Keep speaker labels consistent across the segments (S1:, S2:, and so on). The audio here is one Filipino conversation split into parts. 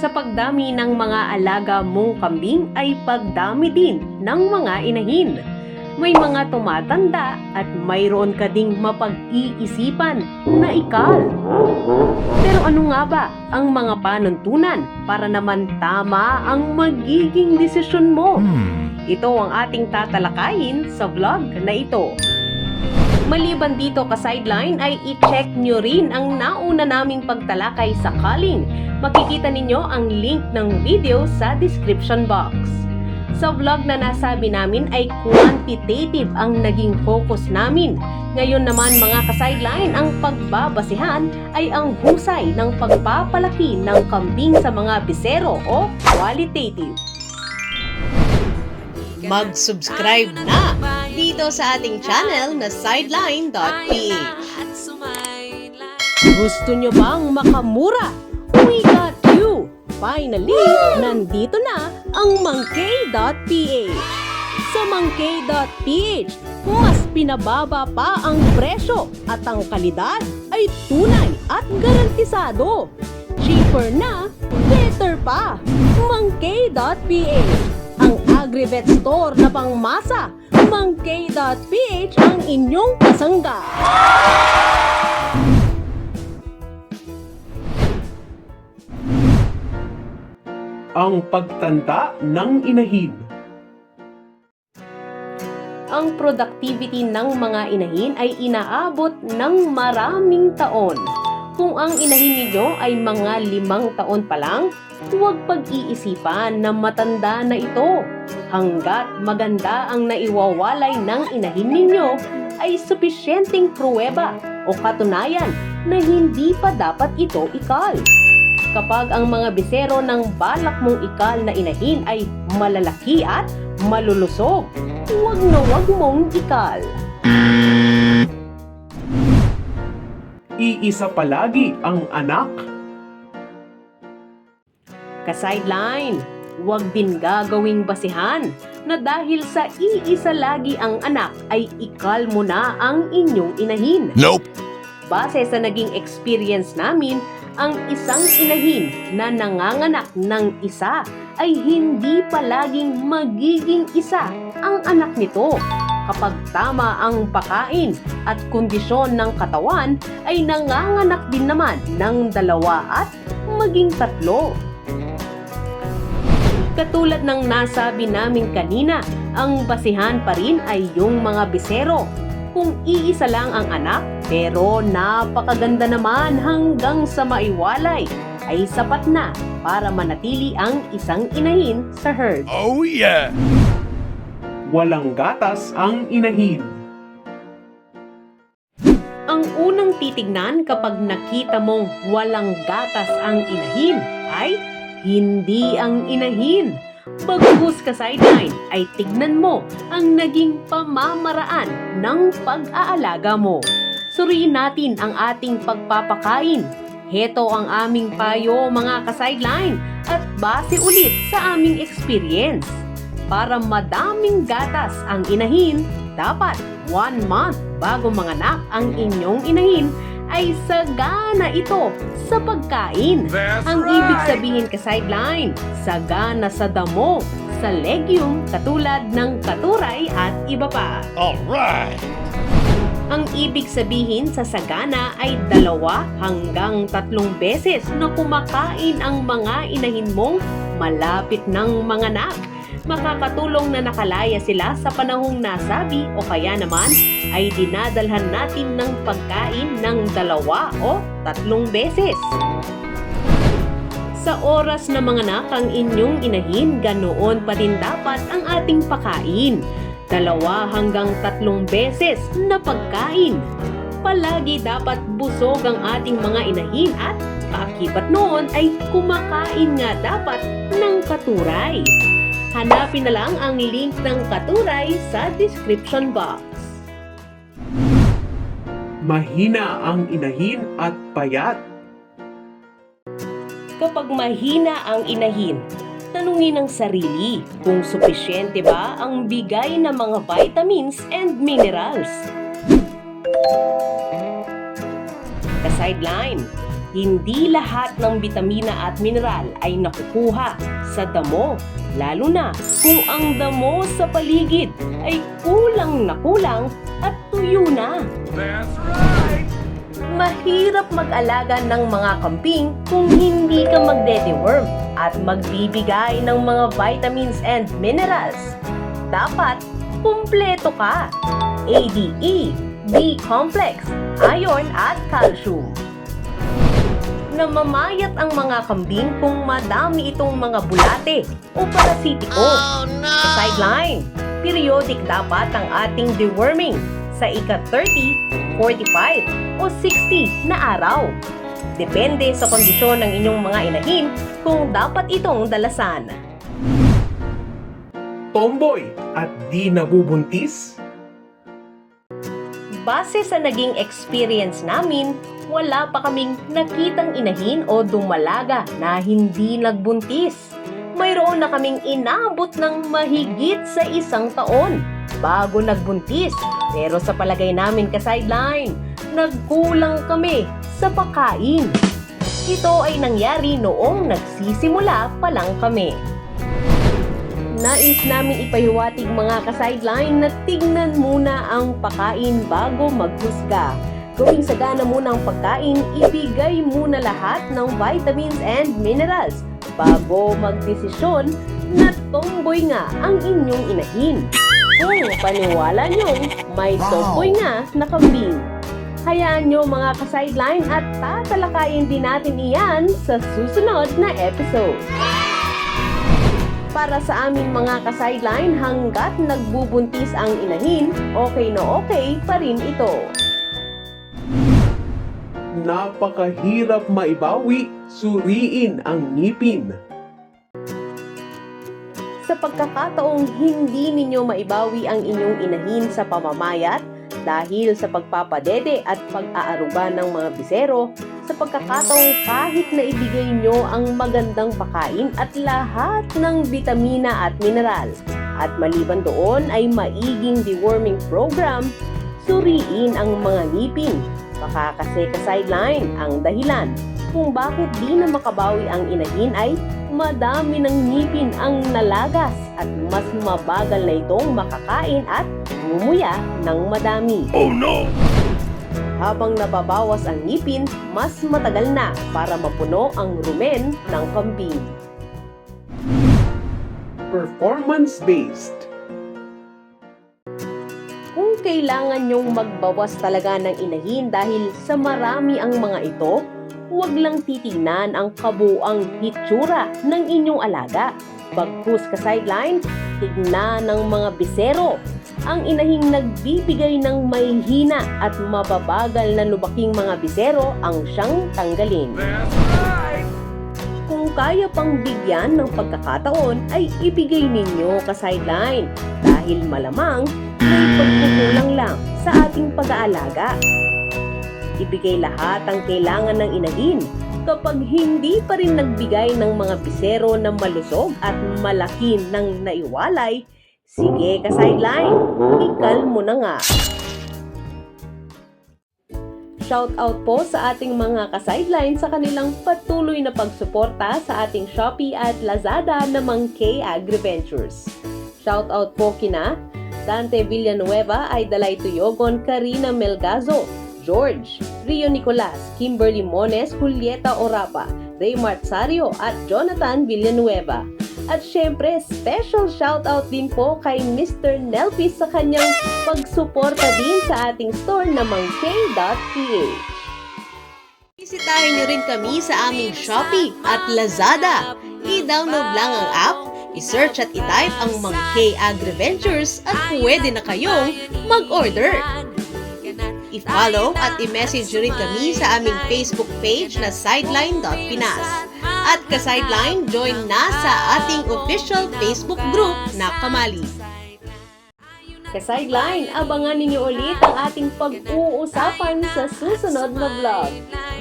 S1: Sa pagdami ng mga alaga mong kambing ay pagdami din ng mga inahin. May mga tumatanda at mayroon ka ding mapag-iisipan na ikal. Pero ano nga ba ang mga panuntunan para naman tama ang magiging desisyon mo? Ito ang ating tatalakayin sa vlog na ito. Maliban dito ka sideline ay i-check nyo rin ang nauna naming pagtalakay sa calling. Makikita ninyo ang link ng video sa description box. Sa vlog na nasabi namin ay quantitative ang naging focus namin. Ngayon naman mga ka-sideline, ang pagbabasihan ay ang husay ng pagpapalaki ng kambing sa mga bisero o qualitative. Mag-subscribe na dito sa ating channel na sideline.ph. Gusto nyo bang makamura? We got you! Finally, nandito na ang Monkey.ph. Sa Monkey.ph, mas pinababa pa ang presyo at ang kalidad ay tunay at garantisado. Cheaper na, better pa! Ang agri-vet store na pangmasa. Monkey.ph ang inyong kasangga.
S2: ang pagtanda ng inahin.
S1: ang productivity ng mga inahin ay inaabot ng maraming taon. Kung ang inahin ninyo ay mga limang taon pa lang, huwag pag-iisipan na matanda na ito. Hanggat maganda ang naiwawalay ng inahin ninyo, ay supisyenteng pruweba o katunayan na hindi pa dapat ito ikal. Kapag ang mga bisero ng balak mong ikal na inahin ay malalaki at malulusog, huwag na huwag mong ikal.
S2: Iisa palagi ang anak.
S1: Ka-sideline, huwag din gagawing basihan na dahil sa iisa lagi ang anak ay ikal mo na ang inyong inahin.
S3: Nope.
S1: Base sa naging experience namin, ang isang inahin na nanganganak ng isa ay hindi palaging magiging isa ang anak nito. Kapag tama ang pakain at kondisyon ng katawan ay nanganganak din naman ng dalawa at maging tatlo. Katulad ng nasabi namin kanina, ang basihan pa rin ay yung mga bisero. Kung iisa lang ang anak, pero napakaganda naman hanggang sa maiwalay, ay sapat na para manatili ang isang inahin sa herd.
S3: Oh yeah.
S2: Walang gatas ang inahin.
S1: Ang unang titignan kapag nakita mong walang gatas ang inahin ay hindi ang inahin. Bagus ka sideline ay tignan mo ang naging pamamaraan ng pag-aalaga mo. Suriin natin ang ating pagpapakain. Heto ang aming payo mga ka-sideline at base ulit sa aming experience. Para madaming gatas ang inahin, dapat one month bago manganak ang inyong inahin ay sagana ito sa pagkain.
S3: That's
S1: Ang ibig sabihin ka sideline, sagana sa damo, sa legume katulad ng katuray at iba pa.
S3: All right.
S1: Ang ibig sabihin sa sagana ay dalawa hanggang tatlong beses na kumakain ang mga inahin mong malapit ng manganak. Makakatulong na nakalaya sila sa panahong nasabi o kaya naman ay dinadalhan natin ng pagkain ng dalawa o tatlong beses. Sa oras na manganak ang inyong inahin, ganoon pa din dapat ang ating pakain. Dalawa hanggang tatlong beses na pagkain. Palagi dapat busog ang ating mga inahin at kaakibat noon ay kumakain nga dapat ng katuray. Hanapin na lang ang link ng katuray sa description box.
S2: Mahina ang inahin at payat.
S1: Kapag mahina ang inahin, tanungin ang sarili kung supisyente ba ang bigay ng mga vitamins and minerals. Ka-sideline, Hindi lahat ng bitamina at mineral ay nakukuha sa damo, lalo na kung ang damo sa paligid ay kulang na kulang at tuyo na. Mahirap mag-alaga ng mga kambing kung hindi ka magde-deworm at magbibigay ng mga vitamins and minerals. Dapat kumpleto ka. ADE, B-complex, iron at calcium. Namamayat ang mga kambing kung madami itong mga bulate o parasitiko. Sideline, periodic dapat ang ating deworming sa ika-30, 45 o 60 na araw. Depende sa kondisyon ng inyong mga inahin kung dapat itong dalasan.
S2: Tomboy at di nabubuntis?
S1: Base sa naging experience namin, wala pa kaming nakitang inahin o dumalaga na hindi nagbuntis. Mayroon na kaming inabot ng mahigit sa isang taon bago nagbuntis. Pero sa palagay namin ka-sideline, nagkulang kami sa pagkain. Ito ay nangyari noong nagsisimula pa lang kami. Nais namin ipahiwatig mga ka-sideline na tignan muna ang pakain bago maghusga. Gawing sagana muna ang pagkain, ibigay muna lahat ng vitamins and minerals bago magdesisyon na tomboy nga ang inyong inahin. Kung paniwala nyo, may tomboy nga na kambing. Hayaan nyo mga ka-sideline at tatalakayin din natin iyan sa susunod na episode. Para sa aming mga ka-sideline, hanggat nagbubuntis ang inahin, okay na okay pa rin ito.
S2: Napakahirap maibawi, suriin ang ngipin.
S1: Sa pagkakataong hindi ninyo maibawi ang inyong inahin sa pamamayat dahil sa pagpapadede at pag-aaruga ng mga bisero, sa pagkakataong kahit na ibigay nyo ang magandang pakain at lahat ng bitamina at mineral, at maliban doon ay maiging deworming program, suriin ang mga ngipin. Baka kasi ka-sideline ang dahilan kung bakit di na makabawi ang inahin ay madami ng ngipin ang nalagas at mas mabagal na itong makakain at mumuya ng madami.
S2: Oh no!
S1: Habang nababawas ang ngipin, mas matagal na para mapuno ang rumen ng kambing.
S2: Performance-based.
S1: Kung kailangan nyong magbawas talaga ng inahin dahil sa marami ang mga ito, huwag lang titignan ang kabuang hitsura ng inyong alaga. Bagkus ka sideline, tignan ng mga bisero. Ang inahing nagbibigay ng may at mababagal na lubaking mga bisero ang siyang tanggalin. Kung kaya pang bigyan ng pagkakataon ay ibigay ninyo ka sideline dahil malamang may pagkukulang lang sa ating pag-aalaga. Ibigay lahat ang kailangan ng inahin kapag hindi pa rin nagbigay ng mga bisero na malusog at malaki ng naiwalay, sige ka sideline, ikal mo na nga. Shout out po sa ating mga ka-sideline sa kanilang patuloy na pagsuporta sa ating Shopee at Lazada na Mang K Agriventures. Shout out po kina Dante Villanueva, Aidalay Tuyogon, Karina Melgazo, George, Rio Nicolas, Kimberly Mones, Julieta Orapa, Raymart Sario at Jonathan Villanueva. At syempre, special shoutout din po kay Mr. Nelpis sa kanyang pagsuporta din sa ating store na mangkay.ph. Bisitahin nyo rin kami sa aming Shopee at Lazada. I-download lang ang app, i-search at i-type ang Mangkay Agriventures at pwede na kayong mag-order. I-follow at i-message rin kami sa aming Facebook page na sideline.pinas. At ka-sideline, join na sa ating official Facebook group na Kamali. Ka-sideline, abangan ninyo ulit ang ating pag-uusapan sa susunod na vlog.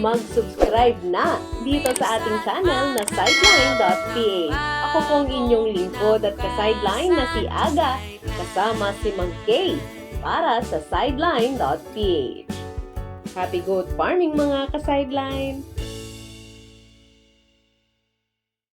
S1: Mag-subscribe na dito sa ating channel na sideline.ph. Ako pong inyong lingkod at ka-sideline na si Aga, kasama si Mang Kay para sa sideline.ph. Happy goat farming mga ka-sideline!